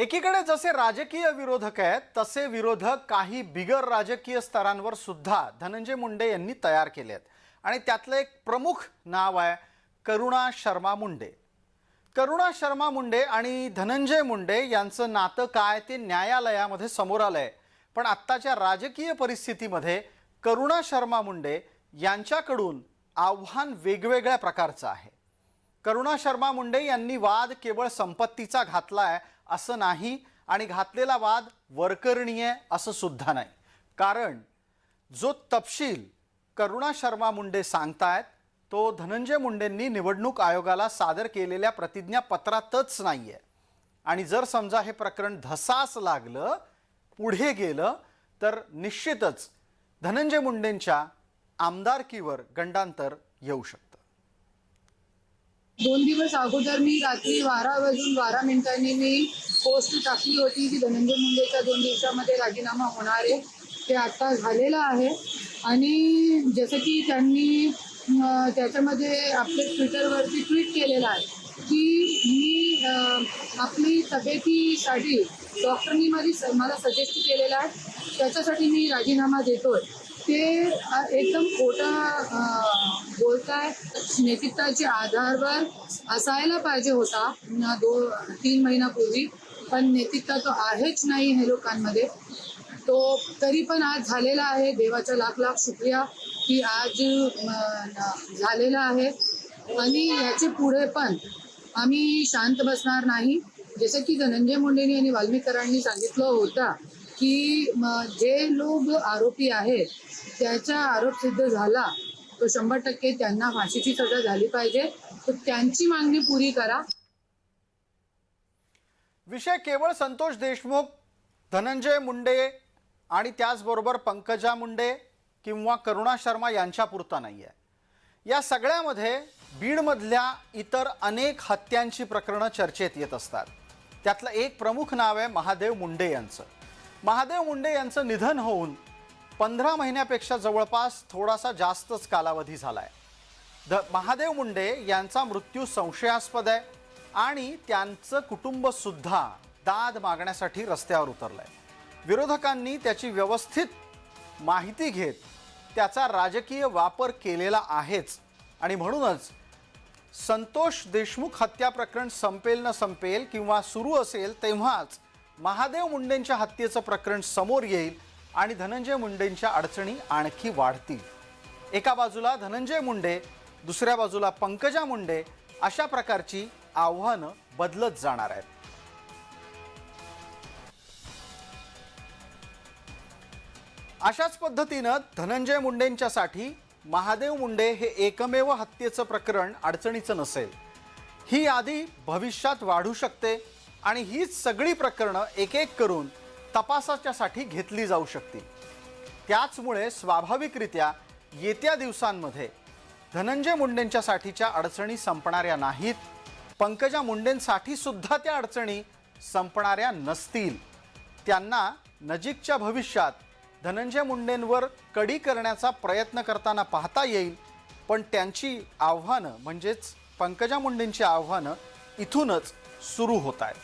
एकीकडे जसे राजकीय विरोधक आहेत तसे विरोधक काही बिगर राजकीय स्तरांवर सुद्धा धनंजय मुंडे यांनी तयार केले आहेत. आणि त्यातलं एक प्रमुख नाव आहे करुणा शर्मा मुंडे. करुणा शर्मा मुंडे आणि धनंजय मुंडे यांचं नातं काय ते न्यायालयामध्ये समोर आलं आहे पण आत्ताच्या राजकीय परिस्थितीमध्ये करुणा शर्मा मुंडे यांच्याकडून आव्हान वेगवेगळ्या प्रकारचं आहे. करुणा शर्मा मुंडे यांनी वाद केवळ संपत्तीचा घातला आहे असं नाही आणि घातलेला वाद वरकरणीय असं सुद्धा नाही. कारण जो तपशील करुणा शर्मा मुंडे सांगतायत तो धनंजय मुंडेंनी निवडणूक आयोगाला सादर केलेल्या प्रतिज्ञापत्रातच नाही आहे आणि जर समजा हे प्रकरण धसास लागलं पुढे गेलं तर निश्चितच धनंजय मुंडेंच्या आमदारकीवर गंडांतर येऊ शकतं. दोन दिवस अगोदर मी रात्री बारा वाजून बारा मिनिटांनी मी पोस्ट टाकली होती की धनंजय मुंडेचा दोन दिवसामध्ये राजीनामा होणार आहे. ते आता झालेलं आहे. आणि जसं की त्यांनी त्याच्यामध्ये आपल्या ट्विटरवरती ट्विट केलेलं आहे की मी आपली तब्येतीसाठी डॉक्टरनी माझी मला सजेस्ट केलेलं आहे. त्याच्यासाठी मी राजीनामा देतोय. ते एकदम खोटं बोलताय. नैतिकताच्या आधारवर असायला पाहिजे होता दो तीन महिन्यापूर्वी. पण नैतिकता तो आहेच नाही हे लोकांमध्ये. तो तरी पण आज झालेला आहे. देवाचा लाख लाख शुक्रिया की आज झालेला आहे. आणि याचे पुढे पण आम्ही शांत बसणार नाही. जसं की धनंजय मुंडेनी आणि वाल्मीकरांनी सांगितलं होतं की जे लोक आरोपी आहेत त्याचा आरोप सिद्ध झाला तो शंभर टक्के त्यांना फाशीची सजा झाली पाहिजे. तर त्यांची मागणी पुरी करा. विषय केवळ संतोष देशमुख धनंजय मुंडे आणि त्याचबरोबर पंकजा मुंडे किंवा करुणा शर्मा यांच्यापुरता नाही आहे या सगळ्यामध्ये बीडमधल्या इतर अनेक हत्यांची प्रकरणं चर्चेत येत असतात. त्यातलं एक प्रमुख नाव आहे महादेव मुंडे यांचं. महादेव मुंडे यांचं निधन होऊन पंधरा महिन्यापेक्षा जवळपास थोडासा जास्तच कालावधी झाला आहे ध महादेव मुंडे यांचा मृत्यू संशयास्पद आहे आणि त्यांचं कुटुंबसुद्धा दाद मागण्यासाठी रस्त्यावर उतरलं आहे विरोधकांनी त्याची व्यवस्थित माहिती घेत त्याचा राजकीय वापर केलेला आहेच आणि म्हणूनच संतोष देशमुख हत्या प्रकरण संपेल न संपेल किंवा सुरू असेल तेव्हाच महादेव मुंडेंच्या हत्येचं प्रकरण समोर येईल आणि धनंजय मुंडेंच्या अडचणी आणखी वाढतील. एका बाजूला धनंजय मुंडे दुसऱ्या बाजूला पंकजा मुंडे अशा प्रकारची आव्हानं बदलत जाणार आहेत. अशाच पद्धतीनं धनंजय मुंडेंच्यासाठी महादेव मुंडे हे एकमेव हत्येचं प्रकरण अडचणीचं नसेल. ही यादी भविष्यात वाढू शकते. आणि हीच सगळी प्रकरणं एक एक करून तपासाच्यासाठी घेतली जाऊ शकतील. त्याचमुळे स्वाभाविकरित्या येत्या दिवसांमध्ये धनंजय मुंडेंच्यासाठीच्या अडचणी संपणाऱ्या नाहीत पंकजा मुंडेंसाठी सुद्धा त्या अडचणी संपणाऱ्या नसतील. त्यांना नजीकच्या भविष्यात धनंजय मुंडेंवर कडी करण्याचा प्रयत्न करताना पाहता येईल पण त्यांची आव्हानं म्हणजेच पंकजा मुंडेंची आव्हानं इथूनच सुरू होत आहेत.